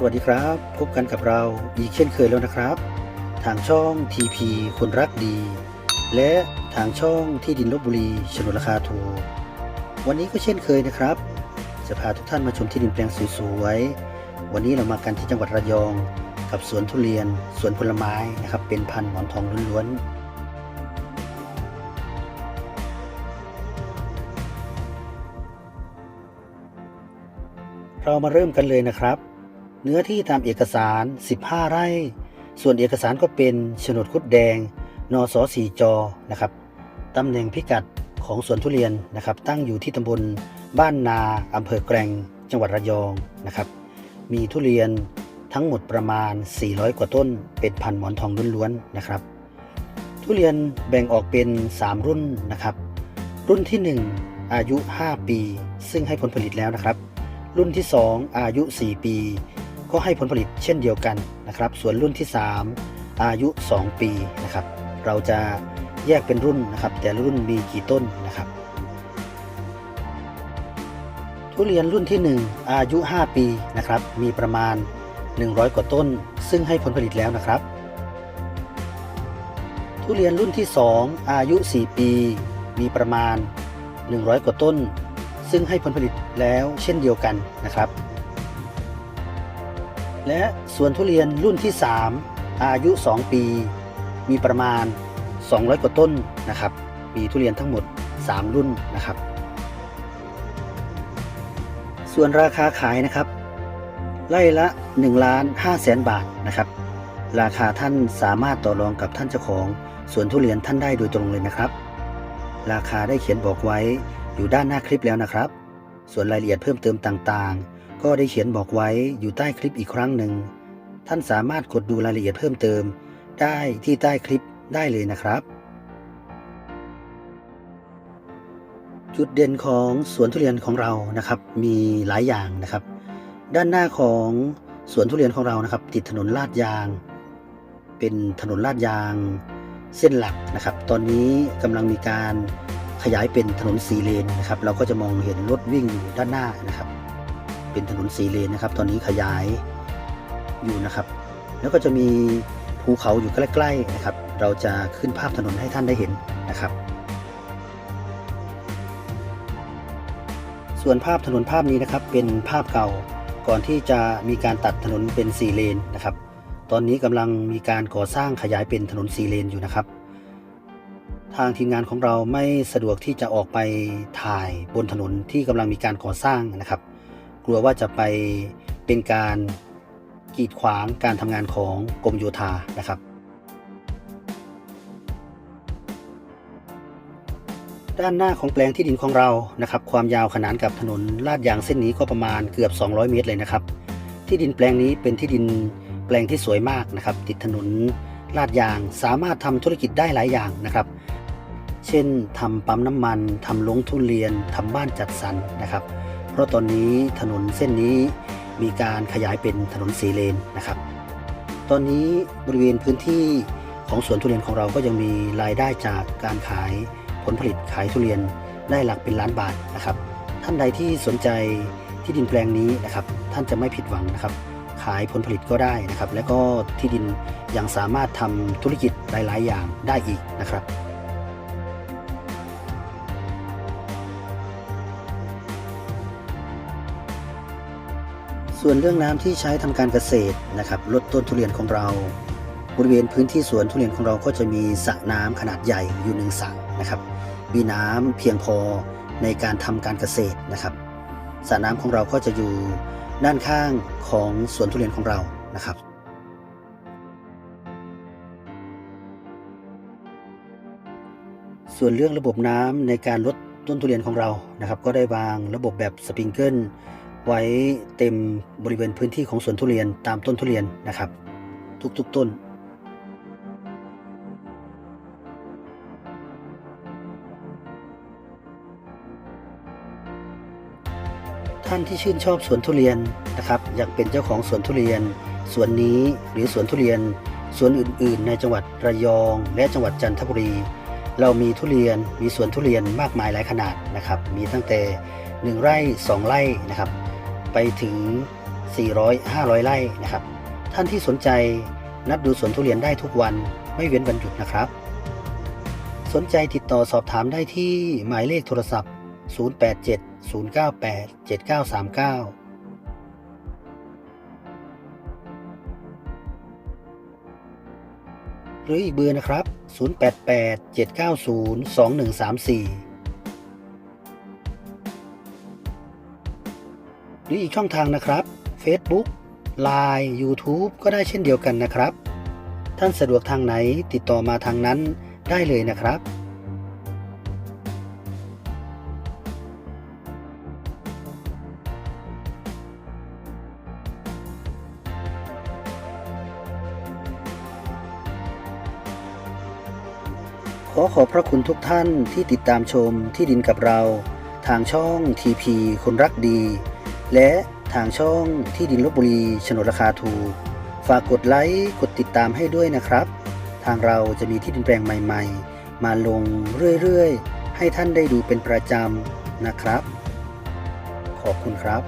สวัสดีครับ พบกันกับเราอีกเช่นเคยแล้วนะครับ ทางช่อง TP คนรักดี และทางช่องที่ดินลบบุรีฉนดราคาถูกวันนี้ก็เช่นเคยนะครับ จะพาทุกท่านมาชมที่ดินแปลงสวยๆวันนี้เรามากันที่จังหวัดระยอง กับสวนทุเรียนสวนผลไม้นะครับ เป็นพันธุ์หมอนทองล้วนๆเรามาเริ่มกันเลยนะครับ เนื้อที่ตามเอกสาร 15 ไร่ ส่วนเอกสารก็เป็นโฉนดคุดแดง นสสีจอนะครับตำแหน่งพิกัดของสวนทุเรียนนะครับ ตั้งอยู่ที่ตำบลบ้านนาอำเภอแกลงจังหวัดระยองนะครับ มีทุเรียนทั้งหมดประมาณ 400 กว่าต้น เป็นพันหมอนทองล้วนๆนะครับ ทุเรียนแบ่งออกเป็น 3 รุ่นนะครับ รุ่นที่ 1 อายุ 5 ปี ซึ่งให้ผลผลิตแล้วนะครับ รุ่นที่ 2 อายุ 4 ปี ก็ให้ผลผลิตเช่นเดียวกันนะครับส่วนรุ่นที่ 3 อายุ 2 ปีนะครับ เราจะแยกเป็นรุ่นนะครับ แต่รุ่นมีกี่ต้นนะครับ ทุเรียนรุ่นที่ 1 อายุ 5 ปีนะครับ มีประมาณ 100 กว่าต้น ซึ่งให้ผลผลิตแล้วนะครับ ทุเรียนรุ่นที่ 2 อายุ 4 ปี มีประมาณ 100 กว่าต้น ซึ่งให้ผลผลิตแล้วเช่นเดียวกันนะครับ และส่วนทุเรียนรุ่นที่ 3 อายุ 2 ปี มีประมาณ 200 กว่าต้นนะครับ มีทุเรียนทั้งหมด 3 รุ่นนะครับ ส่วนราคาขายนะครับ ไล่ละ1ล้าน5แสนบาทนะครับ ราคาท่านสามารถต่อรองกับท่านเจ้าของสวนทุเรียนท่านได้โดยตรงเลยนะครับ ราคาได้เขียนบอกไว้อยู่ด้านหน้าคลิปแล้วนะครับ ส่วนรายละเอียดเพิ่มเติมต่างๆ ก็ได้เขียนบอกไว้อยู่ใต้คลิปอีกครั้งหนึ่ง ท่านสามารถกดดูรายละเอียดเพิ่มเติม ได้ที่ใต้คลิปได้เลยนะครับ จุดเด่นของสวนทุเรียนของเรานะครับ มีหลายอย่างนะครับ ด้านหน้าของสวนทุเรียนของเรานะครับ ติดถนนลาดยาง เป็นถนนลาดยางเส้นหลักนะครับ ตอนนี้กำลังมีการขยายเป็นถนนสีเลนนะครับ เราก็จะมองเห็นรถวิ่งอยู่ด้านหน้านะครับ เป็นถนนสีเลนนะครับ ตอนนี้ขยายอยู่นะครับ แล้วก็จะมีภูเขาอยู่ใกล้ๆนะครับ เราจะขึ้นภาพถนนให้ท่านได้เห็นนะครับ ส่วนภาพถนนภาพนี้นะครับ เป็นภาพเก่าก่อนที่จะมีการตัดถนนเป็นสี่เลนนะครับ ตอนนี้กำลังมีการก่อสร้างขยายเป็นถนนสี่เลนอยู่นะครับ ทางทีมงานของเราไม่สะดวกที่จะออกไปถ่ายบนถนนที่กำลังมีการก่อสร้างนะครับ ลัวว่าจะไปเป็นการกีดขวางการทำงานของกรมโยธานะครับ ด้านหน้าของแปลงที่ดินของเรานะครับ ความยาวขนานกับถนนลาดยางเส้นนี้ก็ประมาณเกือบ 200 เมตรเลยนะครับ ที่ดินแปลงนี้เป็นที่ดินแปลงที่สวยมากนะครับ ติดถนนลาดยางสามารถทำธุรกิจได้หลายอย่างนะครับ เช่นทำปั๊มน้ำมันทำลงทุเรียนทำบ้านจัดสรรนะครับ ราะตอนนี้ถนนเส้นนี้มีการขยายเป็นถนนสีเลนนะครับ ตอนนี้บริเวณพื้นที่ของสวนทุเรียนของเราก็ยังมีรายได้จากการขายผลผลิตขายทุเรียนได้หลักเป็นล้านบาทนะครับ ท่านใดที่สนใจที่ดินแปลงนี้นะครับ ท่านจะไม่ผิดหวังนะครับ ขายผลผลิตก็ได้นะครับ และก็ที่ดินยังสามารถทำธุรกิจหลาย ๆ อย่างได้อีกนะครับ ส่วนเรื่องน้ำที่ใช้ทำการเกษตรนะครับลดต้นทุเรียนของเรา บริเวณพื้นที่สวนทุเรียนของเราก็จะมีสระน้ำขนาดใหญ่อยู่หนึ่งสระนะครับมีน้ำเพียงพอในการทำการเกษตรนะครับสระน้ำของเราก็จะอยู่ด้านข้างของสวนทุเรียนของเรานะครับส่วนเรื่องระบบน้ำในการลดต้นทุเรียนของเรานะครับ ก็ได้วางระบบแบบสปริงเกิล ไว้เต็มบริเวณพื้นที่ของสวนทุเรียนตามต้นทุเรียนนะครับ ทุกๆต้นท่านที่ชื่นชอบสวนทุเรียนนะครับอยากเป็นเจ้าของสวนทุเรียนสวนนี้หรือสวนทุเรียนสวนอื่น ๆ ในจังหวัดระยอง และจังหวัดจันทบุรี เรามีทุเรียนมีสวนทุเรียนมากมายหลายขนาดนะครับ มีตั้งแต่ 1 ไร่ 2 ไร่นะครับ ไปถึง 400-500 ไร่นะครับ ท่านที่สนใจนัดดูสวนทุเรียนได้ทุกวันไม่เว้นวันหยุดนะครับ สนใจติดต่อสอบถามได้ที่หมายเลขโทรศัพท์ 087-098-7939หรืออีกเบอร์นะครับ 088-790-2134 หรืออีกช่องทางนะครับ Facebook Line YouTube ก็ได้เช่นเดียวกันนะครับ ท่านสะดวกทางไหนติดต่อมาทางนั้นได้เลยนะครับขอขอบพระคุณทุกท่านที่ติดตามชมที่ดินกับเรา ทางช่อง TP คนรักดี และทางช่องที่ดินลบบุรีโฉนดราคาถูก ฝากกดไลค์กดติดตามให้ด้วยนะครับ ทางเราจะมีที่ดินแปลงใหม่ ๆ มาลงเรื่อยๆ ให้ท่านได้ดูเป็นประจำนะครับ ขอบคุณครับ